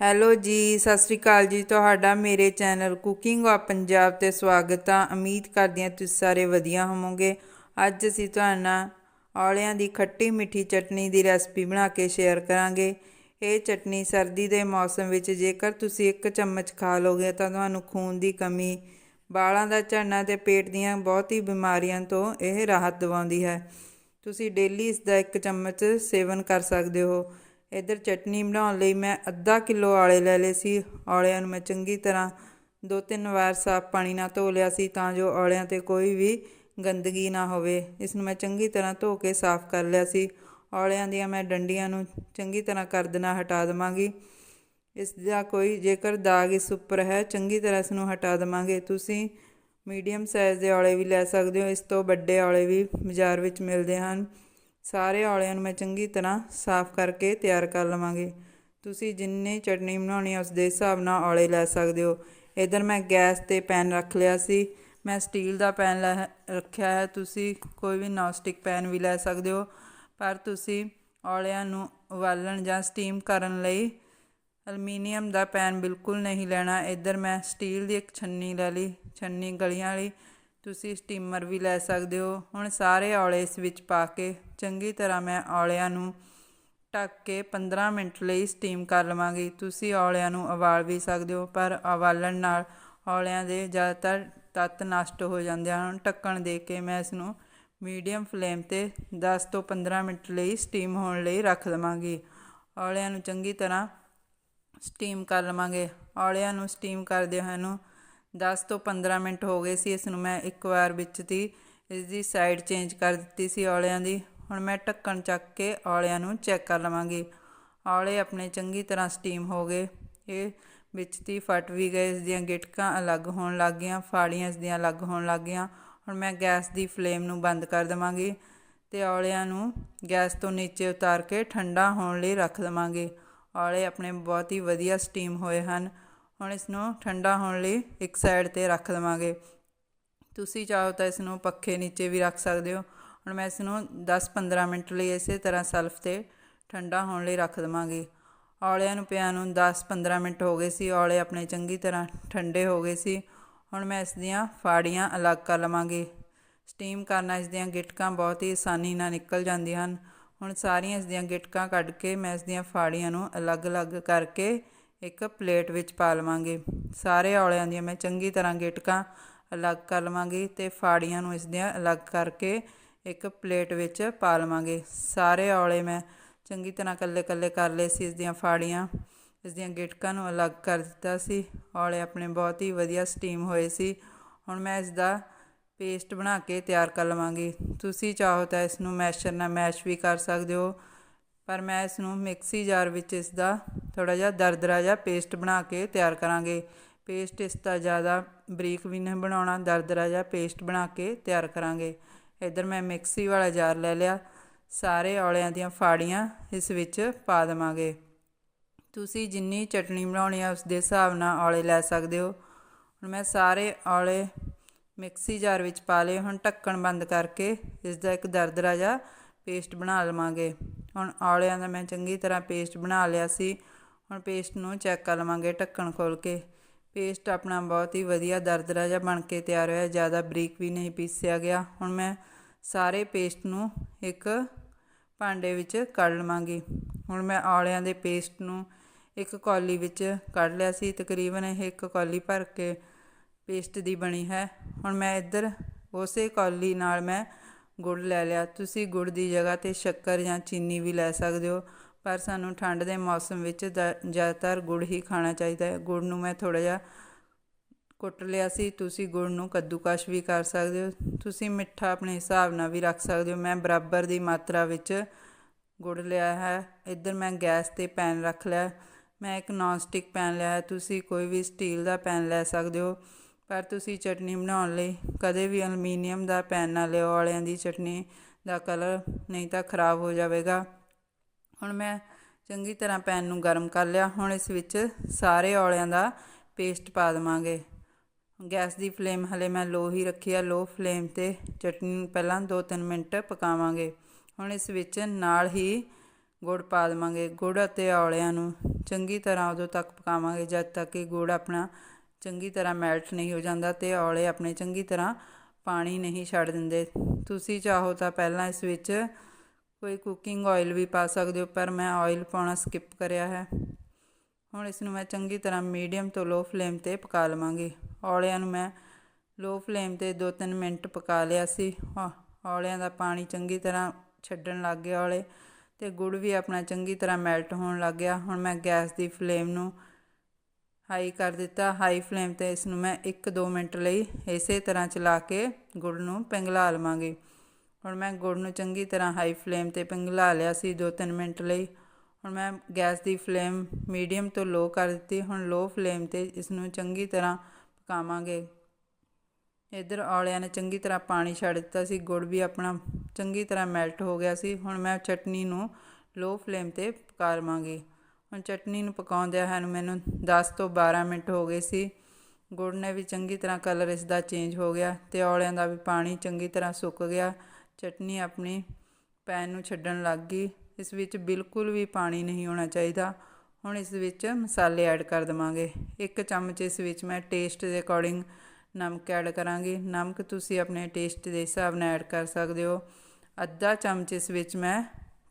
Hello ਜੀ, ਸਤਿ ਸ੍ਰੀ ਅਕਾਲ ਜੀ। ਤੁਹਾਡਾ ਮੇਰੇ ਚੈਨਲ ਕੁਕਿੰਗ ਆ ਪੰਜਾਬ ਤੇ ਸਵਾਗਤ ਆ। ਉਮੀਦ ਕਰਦੀ ਹਾਂ ਤੁਸੀਂ ਸਾਰੇ ਵਧੀਆ ਹੋਵੋਗੇ। ਅੱਜ ਅਸੀਂ ਤੁਹਾਡੇ ਔਲਿਆਂ ਦੀ ਖੱਟੀ ਮਿੱਠੀ ਚਟਨੀ ਦੀ ਰੈਸਪੀ ਬਣਾ ਕੇ ਸ਼ੇਅਰ ਕਰਾਂਗੇ। ਇਹ ਚਟਨੀ ਸਰਦੀ ਦੇ ਮੌਸਮ ਵਿੱਚ ਜੇਕਰ ਤੁਸੀਂ ਇੱਕ ਚਮਚ ਖਾ ਲੋਗੇ ਤਾਂ ਤੁਹਾਨੂੰ ਖੂਨ ਦੀ ਕਮੀ, ਵਾਲਾਂ ਦਾ ਝੜਨਾ ਤੇ ਪੇਟ ਦੀਆਂ ਬਹੁਤ ਹੀ ਬਿਮਾਰੀਆਂ ਤੋਂ ਇਹ ਰਾਹਤ ਦਿਵਾਉਂਦੀ ਹੈ। ਤੁਸੀਂ ਡੇਲੀ ਇਸ ਦਾ ਇੱਕ ਚਮਚ ਸੇਵਨ ਕਰ ਸਕਦੇ ਹੋ। ਇੱਧਰ ਚਟਨੀ ਬਣਾਉਣ ਲਈ ਮੈਂ ਅੱਧਾ ਕਿਲੋ ਆਲੇ ਲੈ ਲਏ ਸੀ। ਔਲਿਆਂ ਨੂੰ ਮੈਂ ਚੰਗੀ ਤਰ੍ਹਾਂ ਦੋ ਤਿੰਨ ਵਾਰ ਸਾਫ਼ ਪਾਣੀ ਨਾਲ ਧੋ ਲਿਆ ਸੀ ਤਾਂ ਜੋ ਔਲਿਆਂ 'ਤੇ ਕੋਈ ਵੀ ਗੰਦਗੀ ਨਾ ਹੋਵੇ। ਇਸ ਨੂੰ ਮੈਂ ਚੰਗੀ ਤਰ੍ਹਾਂ ਧੋ ਕੇ ਸਾਫ਼ ਕਰ ਲਿਆ ਸੀ। ਔਲਿਆਂ ਦੀਆਂ ਮੈਂ ਡੰਡੀਆਂ ਨੂੰ ਚੰਗੀ ਤਰ੍ਹਾਂ ਕਰਦ ਨਾਲ ਹਟਾ ਦੇਵਾਂਗੀ। ਇਸ ਦਾ ਕੋਈ ਜੇਕਰ ਦਾਗ ਇਸ ਉੱਪਰ ਹੈ, ਚੰਗੀ ਤਰ੍ਹਾਂ ਇਸ ਨੂੰ ਹਟਾ ਦੇਵਾਂਗੇ। ਤੁਸੀਂ ਮੀਡੀਅਮ ਸਾਈਜ਼ ਦੇ ਔਲੇ ਵੀ ਲੈ ਸਕਦੇ ਹੋ। ਇਸ ਤੋਂ ਵੱਡੇ ਔਲੇ ਵੀ ਬਾਜ਼ਾਰ ਵਿੱਚ ਮਿਲਦੇ ਹਨ। ਸਾਰੇ ਔਲਿਆਂ ਨੂੰ ਮੈਂ ਚੰਗੀ ਤਰ੍ਹਾਂ ਸਾਫ਼ ਕਰਕੇ ਤਿਆਰ ਕਰ ਲਵਾਂਗੀ। ਤੁਸੀਂ ਜਿੰਨੀ ਚਟਨੀ ਬਣਾਉਣੀ ਹੈ ਉਸ ਦੇ ਹਿਸਾਬ ਨਾਲ ਔਲੇ ਲੈ ਸਕਦੇ ਹੋ। ਇਧਰ ਮੈਂ ਗੈਸ ਤੇ ਪੈਨ ਰੱਖ ਲਿਆ ਸੀ। ਮੈਂ ਸਟੀਲ ਦਾ ਪੈਨ ਲੈ ਰੱਖਿਆ ਹੈ। ਤੁਸੀਂ ਕੋਈ ਵੀ ਨੌਨਸਟਿਕ ਪੈਨ ਵੀ ਲੈ ਸਕਦੇ ਹੋ। ਪਰ ਤੁਸੀਂ ਔਲਿਆਂ ਨੂੰ ਉਬਾਲਣ ਜਾਂ ਸਟੀਮ ਕਰਨ ਲਈ ਅਲਮੀਨੀਅਮ ਦਾ ਪੈਨ ਬਿਲਕੁਲ ਨਹੀਂ ਲੈਣਾ। ਇੱਧਰ ਮੈਂ ਸਟੀਲ ਦੀ ਇੱਕ ਛੰਨੀ ਲੈ ਲਈ, ਛੰਨੀ ਗਲੀਆਂ ਵਾਲੀ। ਤੁਸੀਂ ਸਟੀਮਰ ਵੀ ਲੈ ਸਕਦੇ ਹੋ। ਹੁਣ ਸਾਰੇ ਔਲੇ ਇਸ ਵਿੱਚ ਪਾ ਕੇ ਚੰਗੀ ਤਰ੍ਹਾਂ ਮੈਂ ਔਲਿਆਂ ਨੂੰ ਢੱਕ ਕੇ 15 ਮਿੰਟ ਲਈ ਸਟੀਮ ਕਰ ਲਵਾਂਗੀ। ਤੁਸੀਂ ਔਲਿਆਂ ਨੂੰ ਉਬਾਲ ਵੀ ਸਕਦੇ ਹੋ, ਪਰ ਉਬਾਲਣ ਨਾਲ ਔਲਿਆਂ ਦੇ ਜ਼ਿਆਦਾਤਰ ਤੱਤ ਨਸ਼ਟ ਹੋ ਜਾਂਦੇ ਹਨ। ਢੱਕਣ ਦੇ ਕੇ ਮੈਂ ਇਸ ਨੂੰ ਮੀਡੀਅਮ ਫਲੇਮ ਤੇ 10 ਤੋਂ 15 ਮਿੰਟ ਲਈ ਸਟੀਮ ਹੋਣ ਲਈ ਰੱਖ ਦਵਾਂਗੀ ਔਲਿਆਂ ਨੂੰ ਚੰਗੀ ਤਰ੍ਹਾਂ ਸਟੀਮ ਕਰ ਲਵਾਂਗੇ। ਔਲਿਆਂ ਨੂੰ ਸਟੀਮ ਕਰਦੇ ਹੋਏ ਨੂੰ 10 ਤੋਂ 15 ਮਿੰਟ ਹੋ ਗਏ ਸੀ। ਇਸ ਨੂੰ ਮੈਂ ਇੱਕ ਵਾਰ ਵਿੱਚ ਦੀ, ਇਸ ਦੀ ਸਾਈਡ ਚੇਂਜ ਕਰ ਦਿੱਤੀ ਸੀ ਔਲਿਆਂ ਦੀ। ਹੁਣ ਮੈਂ ਢੱਕਣ ਚੱਕ ਕੇ ਔਲਿਆਂ ਨੂੰ ਚੈੱਕ ਕਰ ਲਵਾਂਗੀ। ਔਲੇ ਆਪਣੇ ਚੰਗੀ ਤਰ੍ਹਾਂ ਸਟੀਮ ਹੋ ਗਏ। ਇਹ ਵਿੱਚ ਦੀ ਫਟ ਵੀ ਗਏ, ਇਸ ਦੀਆਂ ਗਿਟਕਾਂ ਅਲੱਗ ਹੋਣ ਲੱਗ ਗਈਆਂ, ਫਾੜੀਆਂ ਇਸ ਦੀਆਂ ਅਲੱਗ ਹੋਣ ਲੱਗ ਗਈਆਂ। ਹੁਣ ਮੈਂ ਗੈਸ ਦੀ ਫਲੇਮ ਨੂੰ ਬੰਦ ਕਰ ਦੇਵਾਂਗੀ ਤੇ ਔਲਿਆਂ ਨੂੰ ਗੈਸ ਤੋਂ ਨੀਚੇ ਉਤਾਰ ਕੇ ਠੰਡਾ ਹੋਣ ਲਈ ਰੱਖ ਦੇਵਾਂਗੇ। ਔਲੇ ਆਪਣੇ ਬਹੁਤ ਹੀ ਵਧੀਆ ਸਟੀਮ ਹੋਏ ਹਨ। ਹੁਣ ਇਸ ਨੂੰ ਠੰਡਾ ਹੋਣ ਲਈ ਇੱਕ ਸਾਈਡ ਤੇ ਰੱਖ ਦੇਵਾਂਗੇ। ਤੁਸੀਂ ਚਾਹੋ ਤਾਂ ਇਸ ਨੂੰ ਪੱਖੇ ਨੀਚੇ ਵੀ ਰੱਖ ਸਕਦੇ ਹੋ। ਹੁਣ ਮੈਂ ਇਸ ਨੂੰ 10-15 ਮਿੰਟ ਲਈ ਇਸੇ ਤਰ੍ਹਾਂ ਸਲਫ ਤੇ ਠੰਡਾ ਹੋਣ ਲਈ ਰੱਖ ਦੇਵਾਂਗੀ। ਔਲਿਆਂ ਨੂੰ ਪਿਆ ਨੂੰ 10-15 ਮਿੰਟ ਹੋ ਗਏ ਸੀ, ਔਲੇ ਆਪਣੇ ਚੰਗੀ ਤਰ੍ਹਾਂ ਠੰਡੇ ਹੋ ਗਏ ਸੀ। ਹੁਣ ਮੈਂ ਇਸ ਦੀਆਂ ਫਾੜੀਆਂ ਅਲੱਗ ਕਰ ਲਵਾਂਗੀ। ਸਟੀਮ ਕਰਨਾ ਇਸ ਦੀਆਂ ਗਿਟਕਾਂ ਬਹੁਤ ਹੀ ਆਸਾਨੀ ਨਾਲ ਨਿਕਲ ਜਾਂਦੀਆਂ ਹਨ। ਹੁਣ ਸਾਰੀਆਂ ਇਸ ਦੀਆਂ ਗਿਟਕਾਂ ਕੱਢ ਕੇ ਮੈਂ ਇਸ ਦੀਆਂ ਫਾੜੀਆਂ ਨੂੰ ਅਲੱਗ-ਅਲੱਗ ਕਰਕੇ ਇੱਕ ਪਲੇਟ ਵਿੱਚ ਪਾ ਲਵਾਂਗੀ। ਸਾਰੇ ਔਲਿਆਂ ਦੀਆਂ ਮੈਂ ਚੰਗੀ ਤਰ੍ਹਾਂ ਗਿਟਕਾਂ ਅਲੱਗ ਕਰ ਲਵਾਂਗੀ ਤੇ ਫਾੜੀਆਂ ਨੂੰ ਇਸ ਦੀਆਂ ਅਲੱਗ ਕਰਕੇ ਇੱਕ ਪਲੇਟ ਵਿੱਚ ਪਾ ਲਵਾਂਗੇ। ਸਾਰੇ ਔਲੇ ਮੈਂ ਚੰਗੀ ਤਰ੍ਹਾਂ ਕੱਲੇ-ਕੱਲੇ ਕਰ ਲਏ ਸੀ ਇਸ ਦੀਆਂ ਫਾੜੀਆਂ ਇਸ ਦੀਆਂ ਗਿਟਕਾਂ ਨੂੰ ਅਲੱਗ ਕਰ ਦਿੱਤਾ ਸੀ। ਔਲੇ ਆਪਣੇ ਬਹੁਤ ਹੀ ਵਧੀਆ ਸਟੀਮ ਹੋਏ ਸੀ। ਹੁਣ ਮੈਂ ਇਸ ਦਾ ਪੇਸਟ ਬਣਾ ਕੇ ਤਿਆਰ ਕਰ ਲਵਾਂਗੀ। ਤੁਸੀਂ ਚਾਹੋ ਤਾਂ ਇਸ ਨੂੰ ਮੈਸ਼ਰ ਨਾਲ ਮੈਸ਼ ਵੀ ਕਰ ਸਕਦੇ ਹੋ, ਪਰ ਮੈਂ ਇਸ ਨੂੰ ਮਿਕਸੀ ਜਾਰ ਵਿੱਚ ਇਸ ਦਾ ਥੋੜਾ ਜਿਹਾ ਦਰਦਰਾ ਜਿਹਾ ਪੇਸਟ ਬਣਾ ਕੇ ਤਿਆਰ ਕਰਾਂਗੇ। ਪੇਸਟ ਇਸ ਦਾ ਜ਼ਿਆਦਾ ਬਰੀਕ ਵੀ ਨਹੀਂ ਬਣਾਉਣਾ, ਦਰਦਰਾ ਜਿਹਾ ਪੇਸਟ ਬਣਾ ਕੇ ਤਿਆਰ ਕਰਾਂਗੇ। ਇੱਧਰ ਮੈਂ ਮਿਕਸੀ ਵਾਲਾ ਜਾਰ ਲੈ ਲਿਆ। ਸਾਰੇ ਔਲਿਆਂ ਦੀਆਂ ਫਾੜੀਆਂ ਇਸ ਵਿੱਚ ਪਾ ਦੇਵਾਂਗੇ। ਤੁਸੀਂ ਜਿੰਨੀ ਚਟਣੀ ਬਣਾਉਣੀ ਆ ਉਸ ਦੇ ਹਿਸਾਬ ਨਾਲ ਔਲੇ ਲੈ ਸਕਦੇ ਹੋ। ਹੁਣ ਮੈਂ ਸਾਰੇ ਔਲੇ ਮਿਕਸੀ ਜਾਰ ਵਿੱਚ ਪਾ ਲਏ। ਹੁਣ ਢੱਕਣ ਬੰਦ ਕਰਕੇ ਇਸ ਦਾ ਇੱਕ ਦਰਦਰਾ ਜਿਹਾ ਪੇਸਟ ਬਣਾ ਲਵਾਂਗੇ। ਹੁਣ ਔਲਿਆਂ ਦਾ ਮੈਂ ਚੰਗੀ ਤਰ੍ਹਾਂ ਪੇਸਟ ਬਣਾ ਲਿਆ ਸੀ। ਹੁਣ ਪੇਸਟ ਨੂੰ ਚੈੱਕ ਕਰ ਲਵਾਂਗੇ ਢੱਕਣ ਖੋਲ ਕੇ। ਪੇਸਟ ਆਪਣਾ ਬਹੁਤ ਹੀ ਵਧੀਆ ਦਰਦਰਾ ਜਿਹਾ ਬਣ ਕੇ ਤਿਆਰ ਹੋਇਆ, ਜ਼ਿਆਦਾ ਬਰੀਕ ਵੀ ਨਹੀਂ ਪੀਸਿਆ ਗਿਆ। ਹੁਣ ਮੈਂ ਸਾਰੇ ਪੇਸਟ ਨੂੰ ਇੱਕ ਭਾਂਡੇ ਵਿੱਚ ਕੱਢ ਲਵਾਂਗੀ। ਹੁਣ ਮੈਂ ਔਲਿਆਂ ਦੇ ਪੇਸਟ ਨੂੰ ਇੱਕ ਕੌਲੀ ਵਿੱਚ ਕੱਢ ਲਿਆ ਸੀ, ਤਕਰੀਬਨ ਇਹ ਇੱਕ ਕੌਲੀ ਭਰ ਕੇ ਪੇਸਟ ਦੀ ਬਣੀ ਹੈ। ਹੁਣ ਮੈਂ ਇੱਧਰ ਉਸੇ ਕੌਲੀ ਨਾਲ ਮੈਂ ਗੁੜ ਲੈ ਲਿਆ। ਤੁਸੀਂ ਗੁੜ ਦੀ ਜਗ੍ਹਾ ਤੇ ਸ਼ੱਕਰ ਜਾਂ ਚੀਨੀ ਵੀ ਲੈ ਸਕਦੇ ਹੋ। ਪਰ ਸਾਨੂੰ ਠੰਡ ਦੇ ਮੌਸਮ ਵਿੱਚ ਜ਼ਿਆਦਾਤਰ ਗੁੜ ਹੀ ਖਾਣਾ ਚਾਹੀਦਾ ਹੈ। ਗੁੜ ਨੂੰ ਮੈਂ ਥੋੜਾ ਜਿਹਾ ਕੁੱਟ ਲਿਆ ਸੀ। ਤੁਸੀਂ ਗੁੜ ਨੂੰ ਕੱਦੂਕਸ਼ ਵੀ ਕਰ ਸਕਦੇ ਹੋ। ਤੁਸੀਂ ਮਿੱਠਾ ਆਪਣੇ ਹਿਸਾਬ ਨਾਲ ਵੀ ਰੱਖ ਸਕਦੇ ਹੋ। ਮੈਂ ਬਰਾਬਰ ਦੀ ਮਾਤਰਾ ਵਿੱਚ ਗੁੜ ਲਿਆ ਹੈ। ਇੱਧਰ ਮੈਂ ਗੈਸ ਤੇ ਪੈਨ ਰੱਖ ਲਿਆ। ਮੈਂ ਇੱਕ ਨਾਨ ਸਟਿਕ ਪੈਨ ਲਿਆ ਹੈ। ਤੁਸੀਂ ਕੋਈ ਵੀ ਸਟੀਲ ਦਾ ਪੈਨ ਲੈ ਸਕਦੇ ਹੋ। ਪਰ ਤੁਸੀਂ ਚਟਨੀ ਬਣਾਉਣ ਲਈ ਕਦੇ ਵੀ ਅਲਮੀਨੀਅਮ ਦਾ ਪੈਨ ਨਾ ਲਿਓ। ਵਾਲਿਆਂ ਦੀ ਚਟਨੀ ਦਾ ਕਲਰ ਨਹੀਂ ਤਾਂ ਖਰਾਬ ਹੋ ਜਾਵੇਗਾ। ਹੁਣ ਮੈਂ ਚੰਗੀ ਤਰ੍ਹਾਂ ਪੈਨ ਨੂੰ ਗਰਮ ਕਰ ਲਿਆ, ਹੁਣ ਇਸ ਵਿੱਚ ਸਾਰੇ ਔਲਿਆਂ ਦਾ ਪੇਸਟ ਪਾ ਦਵਾਂਗੇ। ਗੈਸ ਦੀ ਫਲੇਮ ਹਲੇ ਮੈਂ ਲੋ ਹੀ ਰੱਖੀ ਆ, ਲੋ ਫਲੇਮ ਤੇ ਚਟਨੀ ਨੂੰ ਪਹਿਲਾਂ 2-3 ਮਿੰਟ ਪਕਾਵਾਂਗੇ। ਹੁਣ ਇਸ ਵਿੱਚ ਨਾਲ ਹੀ ਗੁੜ ਪਾ ਦੇਵਾਂਗੇ। ਗੁੜ ਅਤੇ ਔਲਿਆਂ ਨੂੰ ਚੰਗੀ ਤਰ੍ਹਾਂ ਉਦੋਂ ਤੱਕ ਪਕਾਵਾਂਗੇ, ਜਦ ਤੱਕ ਕਿ ਗੁੜ ਆਪਣਾ ਚੰਗੀ ਤਰ੍ਹਾਂ ਮੈਲਟ ਨਹੀਂ ਹੋ ਜਾਂਦਾ ਤੇ ਔਲੇ ਆਪਣੇ ਚੰਗੀ ਤਰ੍ਹਾਂ ਪਾਣੀ ਨਹੀਂ ਛੱਡ ਦਿੰਦੇ। ਤੁਸੀਂ ਚਾਹੋ ਤਾਂ ਪਹਿਲਾਂ ਇਸ ਵਿੱਚ ਕੋਈ ਕੁਕਿੰਗ ਆਇਲ ਵੀ ਪਾ ਸਕਦੇ ਹੋ, ਪਰ ਮੈਂ ਆਇਲ ਪਾਉਣਾ ਸਕਿਪ ਕਰਿਆ ਹੈ। ਹੁਣ ਇਸ ਨੂੰ ਮੈਂ ਚੰਗੀ ਤਰ੍ਹਾਂ ਮੀਡੀਅਮ ਤੋਂ ਲੋ ਫਲੇਮ ਤੇ ਪਕਾ ਲਵਾਂਗੀ। ਔਲਿਆਂ ਨੂੰ ਮੈਂ ਲੋ ਫਲੇਮ ਤੇ 2-3 ਮਿੰਟ ਪਕਾ ਲਿਆ ਸੀ। ਔ- ਔਲਿਆਂ ਦਾ ਪਾਣੀ ਚੰਗੀ ਤਰ੍ਹਾਂ ਛੱਡਣ ਲੱਗ ਗਿਆ ਔਲੇ ਤੇ ਗੁੜ ਵੀ ਆਪਣਾ ਚੰਗੀ ਤਰ੍ਹਾਂ ਮੈਲਟ ਹੋਣ ਲੱਗ ਗਿਆ। ਹੁਣ ਮੈਂ ਗੈਸ ਦੀ ਫਲੇਮ ਨੂੰ ਹਾਈ ਕਰ ਦਿੱਤਾ। ਹਾਈ ਫਲੇਮ ਤੇ ਇਸ ਨੂੰ ਮੈਂ 1-2 ਮਿੰਟ ਲਈ ਇਸੇ ਤਰ੍ਹਾਂ ਚਲਾ ਕੇ ਗੁੜ ਨੂੰ ਪਿੰਗਲਾ ਲਵਾਂਗੀ। ਹੁਣ ਮੈਂ ਗੁੜ ਨੂੰ ਚੰਗੀ ਤਰ੍ਹਾਂ ਹਾਈ ਫਲੇਮ ਤੇ ਪਿੰਗਲਾ ਲਿਆ ਸੀ 2-3 ਮਿੰਟ ਲਈ। ਹੁਣ ਮੈਂ ਗੈਸ ਦੀ ਫਲੇਮ ਮੀਡੀਅਮ ਤੋਂ ਲੋ ਕਰ ਦਿੱਤੀ। ਹੁਣ ਲੋ ਫਲੇਮ ਤੇ ਇਸ ਨੂੰ ਚੰਗੀ ਤਰ੍ਹਾਂ ਪਕਾਵਾਂਗੇ। ਇਧਰ ਔਲਿਆਂ ਨੇ ਚੰਗੀ ਤਰ੍ਹਾਂ ਪਾਣੀ ਛੱਡ ਦਿੱਤਾ ਸੀ। ਗੁੜ ਵੀ ਆਪਣਾ ਚੰਗੀ ਤਰ੍ਹਾਂ ਮੈਲਟ ਹੋ ਗਿਆ ਸੀ। ਹੁਣ ਮੈਂ ਚਟਨੀ ਨੂੰ ਲੋ ਫਲੇਮ ਤੇ ਪਕਾ ਲਵਾਂਗੀ। ਹੁਣ ਚਟਨੀ ਨੂੰ ਪਕਾਉਂਦਿਆਂ ਹਨ ਮੈਨੂੰ 10 ਤੋਂ 12 ਮਿੰਟ ਹੋ ਗਏ ਸੀ। ਗੁੜ ਨੇ ਵੀ ਚੰਗੀ ਤਰ੍ਹਾਂ ਕਲਰ ਇਸ ਦਾ ਚੇਂਜ ਹੋ ਗਿਆ ਤੇ ਔਲਿਆਂ ਦਾ ਵੀ ਪਾਣੀ ਚੰਗੀ ਤਰ੍ਹਾਂ ਸੁੱਕ ਗਿਆ। ਚਟਨੀ ਆਪਣੀ ਪੈਨ ਨੂੰ ਛੱਡਣ ਲੱਗ ਗਈ। ਇਸ ਵਿੱਚ ਬਿਲਕੁਲ ਵੀ ਪਾਣੀ ਨਹੀਂ ਹੋਣਾ ਚਾਹੀਦਾ। ਹੁਣ ਇਸ ਵਿੱਚ ਮਸਾਲੇ ਐਡ ਕਰ ਦਵਾਂਗੇ। ਇੱਕ ਚਮਚ ਇਸ ਵਿੱਚ ਮੈਂ ਟੇਸਟ ਦੇ ਅਕੋਰਡਿੰਗ ਨਮਕ ਐਡ ਕਰਾਂਗੀ। ਨਮਕ ਤੁਸੀਂ ਆਪਣੇ ਟੇਸਟ ਦੇ ਹਿਸਾਬ ਨਾਲ ਐਡ ਕਰ ਸਕਦੇ ਹੋ। ਅੱਧਾ ਚਮਚ ਇਸ ਵਿੱਚ ਮੈਂ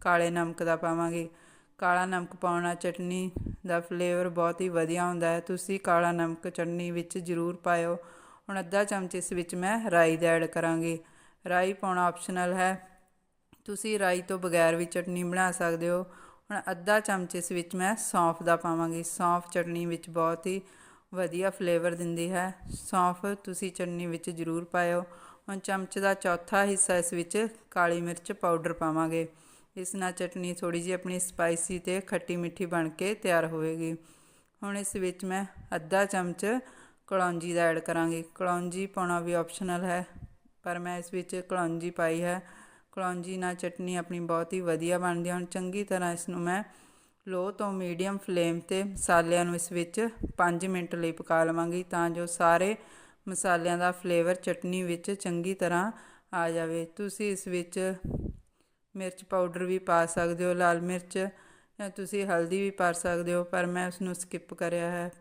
ਕਾਲੇ ਨਮਕ ਦਾ ਪਾਵਾਂਗੀ। ਕਾਲਾ ਨਮਕ ਪਾਉਣਾ ਚਟਨੀ ਦਾ ਫਲੇਵਰ ਬਹੁਤ ਹੀ ਵਧੀਆ ਹੁੰਦਾ ਹੈ। ਤੁਸੀਂ ਕਾਲਾ ਨਮਕ ਚਟਨੀ ਵਿੱਚ ਜ਼ਰੂਰ ਪਾਇਓ। ਹੁਣ ਅੱਧਾ ਚਮਚ ਇਸ ਵਿੱਚ ਮੈਂ ਰਾਈ ਦਾ ਐਡ ਕਰਾਂਗੀ। ਰਾਈ ਪਾਉਣਾ ਆਪਸ਼ਨਲ ਹੈ। ਤੁਸੀਂ ਰਾਈ ਤੋਂ ਬਗੈਰ ਵੀ ਚਟਨੀ ਬਣਾ ਸਕਦੇ ਹੋ। ਹੁਣ ਅੱਧਾ ਚਮਚ ਇਸ ਵਿੱਚ ਮੈਂ ਸੌਂਫ ਦਾ ਪਾਵਾਂਗੀ। ਸੌਂਫ ਚਟਨੀ ਵਿੱਚ ਬਹੁਤ ਹੀ ਵਧੀਆ ਫਲੇਵਰ ਦਿੰਦੀ ਹੈ। ਸੌਂਫ ਤੁਸੀਂ ਚਟਨੀ ਵਿੱਚ ਜ਼ਰੂਰ ਪਾਇਓ। ਹੁਣ ਚਮਚ ਦਾ ਚੌਥਾ ਹਿੱਸਾ ਇਸ ਵਿੱਚ ਕਾਲੀ ਮਿਰਚ ਪਾਊਡਰ ਪਾਵਾਂਗੇ। ਇਸ ਨਾਲ ਚਟਨੀ ਥੋੜੀ ਜਿਹੀ ਆਪਣੀ ਸਪਾਈਸੀ ਤੇ ਖੱਟੀ ਮਿੱਠੀ ਬਣ ਕੇ ਤਿਆਰ ਹੋਵੇਗੀ। ਹੁਣ ਇਸ ਵਿੱਚ ਮੈਂ ਅੱਧਾ ਚਮਚ ਕਲੌਂਜੀ ਦਾ ਐਡ ਕਰਾਂਗੀ। ਕਲੌਂਜੀ ਪਾਉਣਾ ਵੀ ਆਪਸ਼ਨਲ ਹੈ। ਪਰ ਮੈਂ ਇਸ ਵਿੱਚ ਕਲੌਂਜੀ ਪਾਈ ਹੈ। ਕਲੌਂਜੀ ਨਾਲ ਚਟਨੀ ਆਪਣੀ ਬਹੁਤ ਹੀ ਵਧੀਆ ਬਣਦੀ ਹੈ। ਹੁਣ ਚੰਗੀ ਤਰ੍ਹਾਂ ਇਸ ਨੂੰ ਮੈਂ ਲੋ ਤੋਂ ਮੀਡੀਅਮ ਫਲੇਮ ਤੇ ਮਸਾਲਿਆਂ ਨੂੰ ਇਸ ਵਿੱਚ 5 ਮਿੰਟ ਲਈ ਪਕਾ ਲਵਾਂਗੀ ਤਾਂ ਜੋ ਸਾਰੇ ਮਸਾਲਿਆਂ ਦਾ ਫਲੇਵਰ ਚਟਨੀ ਵਿੱਚ ਚੰਗੀ ਤਰ੍ਹਾਂ ਆ ਜਾਵੇ। ਤੁਸੀਂ ਇਸ ਵਿੱਚ ਮਿਰਚ ਪਾਊਡਰ ਵੀ ਪਾ ਸਕਦੇ ਹੋ, ਲਾਲ ਮਿਰਚ ਜਾਂ ਤੁਸੀਂ ਹਲਦੀ ਵੀ ਪਾ ਸਕਦੇ ਹੋ, ਪਰ ਮੈਂ ਉਸ ਨੂੰ ਸਕਿਪ ਕਰਿਆ ਹੈ।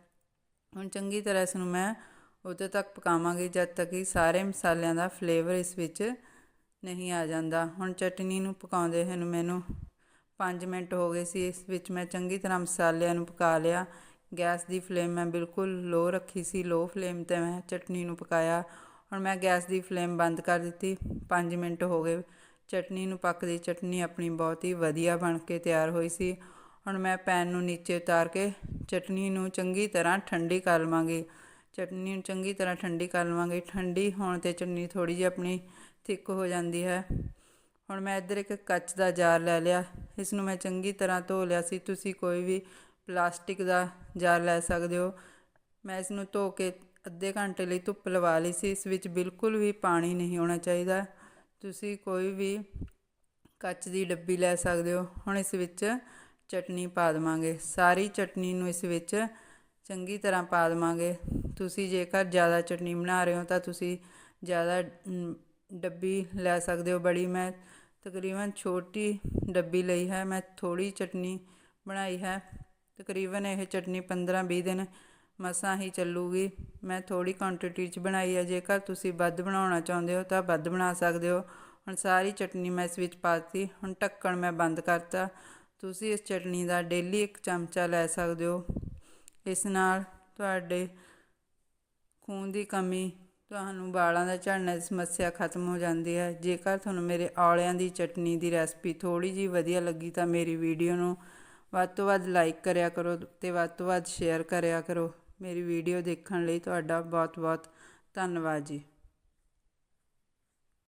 ਹੁਣ ਚੰਗੀ ਤਰ੍ਹਾਂ ਇਸ ਨੂੰ ਮੈਂ ਉਦੋਂ ਤੱਕ ਪਕਾਵਾਂਗੀ ਜਦ ਤੱਕ ਕਿ ਸਾਰੇ ਮਸਾਲਿਆਂ ਦਾ ਫਲੇਵਰ ਇਸ ਵਿੱਚ ਨਹੀਂ ਆ ਜਾਂਦਾ। ਹੁਣ ਚਟਨੀ ਨੂੰ ਪਕਾਉਂਦੇ ਹਨ ਮੈਨੂੰ 5 ਮਿੰਟ ਹੋ ਗਏ ਸੀ। ਇਸ ਵਿੱਚ ਮੈਂ ਚੰਗੀ ਤਰ੍ਹਾਂ ਮਸਾਲਿਆਂ ਨੂੰ ਪਕਾ ਲਿਆ। ਗੈਸ ਦੀ ਫਲੇਮ ਮੈਂ ਬਿਲਕੁਲ ਲੋ ਰੱਖੀ ਸੀ। ਲੋ ਫਲੇਮ ਤੇ ਮੈਂ ਚਟਨੀ ਨੂੰ ਪਕਾਇਆ। ਹੁਣ ਮੈਂ ਗੈਸ ਦੀ ਫਲੇਮ ਬੰਦ ਕਰ ਦਿੱਤੀ। 5 ਮਿੰਟ ਹੋ ਗਏ। ਚਟਨੀ ਨੂੰ ਪੱਕਦੀ ਚਟਨੀ ਆਪਣੀ ਬਹੁਤ ਹੀ ਵਧੀਆ ਬਣ ਕੇ ਤਿਆਰ ਹੋਈ ਸੀ। ਹੁਣ ਮੈਂ ਪੈਨ ਨੂੰ ਨੀਚੇ ਉਤਾਰ ਕੇ ਚਟਨੀ ਨੂੰ ਚੰਗੀ ਤਰ੍ਹਾਂ ਠੰਡੀ ਕਰ ਲਵਾਂਗੀ। ਚਟਨੀ ਨੂੰ ਚੰਗੀ ਤਰ੍ਹਾਂ ਠੰਡੀ ਕਰ ਲਵਾਂਗੇ। ਠੰਡੀ ਹੋਣ ਤੇ ਚਟਨੀ ਥੋੜੀ ਜਿਹੀ ਆਪਣੀ ਥਿੱਕ ਹੋ ਜਾਂਦੀ ਹੈ। ਹੁਣ ਮੈਂ ਇੱਧਰ ਇੱਕ ਕੱਚ ਦਾ ਜਾਰ ਲੈ ਲਿਆ। ਇਸ ਨੂੰ ਮੈਂ ਚੰਗੀ ਤਰ੍ਹਾਂ ਧੋ ਲਿਆ ਸੀ। ਤੁਸੀਂ ਕੋਈ ਵੀ ਪਲਾਸਟਿਕ ਦਾ ਜਾਰ ਲੈ ਸਕਦੇ ਹੋ। ਮੈਂ ਇਸ ਨੂੰ ਧੋ ਕੇ ਅੱਧੇ ਘੰਟੇ ਲਈ ਧੁੱਪ ਲਵਾ ਲਈ ਸੀ। ਇਸ ਵਿੱਚ ਬਿਲਕੁਲ ਵੀ ਪਾਣੀ ਨਹੀਂ ਹੋਣਾ ਚਾਹੀਦਾ। ਤੁਸੀਂ ਕੋਈ ਵੀ ਕੱਚ ਦੀ ਡੱਬੀ ਲੈ ਸਕਦੇ ਹੋ। ਹੁਣ ਇਸ ਵਿੱਚ ਚਟਨੀ ਪਾ ਦੇਵਾਂਗੇ। ਸਾਰੀ ਚਟਨੀ ਨੂੰ ਇਸ ਵਿੱਚ ਚੰਗੀ ਤਰ੍ਹਾਂ ਪਾ ਦੇਵਾਂਗੇ। ਤੁਸੀਂ ਜੇਕਰ ਜ਼ਿਆਦਾ ਚਟਨੀ ਬਣਾ ਰਹੇ ਹੋ ਤਾਂ ਤੁਸੀਂ ਜ਼ਿਆਦਾ ਡੱਬੀ ਲੈ ਸਕਦੇ ਹੋ। ਬੜੀ ਮੈਂ ਤਕਰੀਬਨ ਛੋਟੀ ਡੱਬੀ ਲਈ ਹੈ। ਮੈਂ ਥੋੜੀ ਚਟਨੀ ਬਣਾਈ ਹੈ। ਤਕਰੀਬਨ ਇਹ ਚਟਨੀ 15-20 ਦਿਨ ਮਸਾਂ ਹੀ ਚੱਲੂਗੀ। ਮੈਂ ਥੋੜੀ ਕੁਆਂਟੀਟੀ 'ਚ ਬਣਾਈ ਹੈ। ਜੇਕਰ ਤੁਸੀਂ ਵੱਧ ਬਣਾਉਣਾ ਚਾਹੁੰਦੇ ਹੋ ਤਾਂ ਵੱਧ ਬਣਾ ਸਕਦੇ ਹੋ। ਹੁਣ ਸਾਰੀ ਚਟਨੀ ਮੈਂ ਇਸ ਵਿੱਚ ਪਾਤੀ ਹੁਣ ਢੱਕਣ ਮੈਂ ਬੰਦ ਕਰਤਾ। ਤੁਸੀਂ ਇਸ ਚਟਨੀ ਦਾ ਡੇਲੀ ਇੱਕ ਚਮਚਾ ਲੈ ਸਕਦੇ ਹੋ। ਇਸ ਨਾਲ ਤੁਹਾਡੇ ਖੂਨ ਦੀ ਕਮੀ ਤੁਹਾਨੂੰ ਵਾਲਾਂ ਦਾ ਝੜਨਾ ਦੀ ਸਮੱਸਿਆ ਖਤਮ ਹੋ ਜਾਂਦੀ ਹੈ। ਜੇਕਰ ਤੁਹਾਨੂੰ ਮੇਰੇ ਔਲਿਆਂ ਦੀ ਚਟਨੀ ਦੀ ਰੈਸਪੀ ਥੋੜੀ ਜੀ ਵਧੀਆ ਲੱਗੀ ਤਾਂ ਮੇਰੀ ਵੀਡੀਓ ਨੂੰ ਵੱਧ ਤੋਂ ਵੱਧ ਲਾਈਕ ਕਰਿਆ ਕਰੋ ਤੇ ਵੱਧ ਤੋਂ ਵੱਧ ਸ਼ੇਅਰ ਕਰਿਆ ਕਰੋ। ਮੇਰੀ ਵੀਡੀਓ ਦੇਖਣ ਲਈ ਤੁਹਾਡਾ ਬਹੁਤ ਬਹੁਤ ਧੰਨਵਾਦ ਜੀ।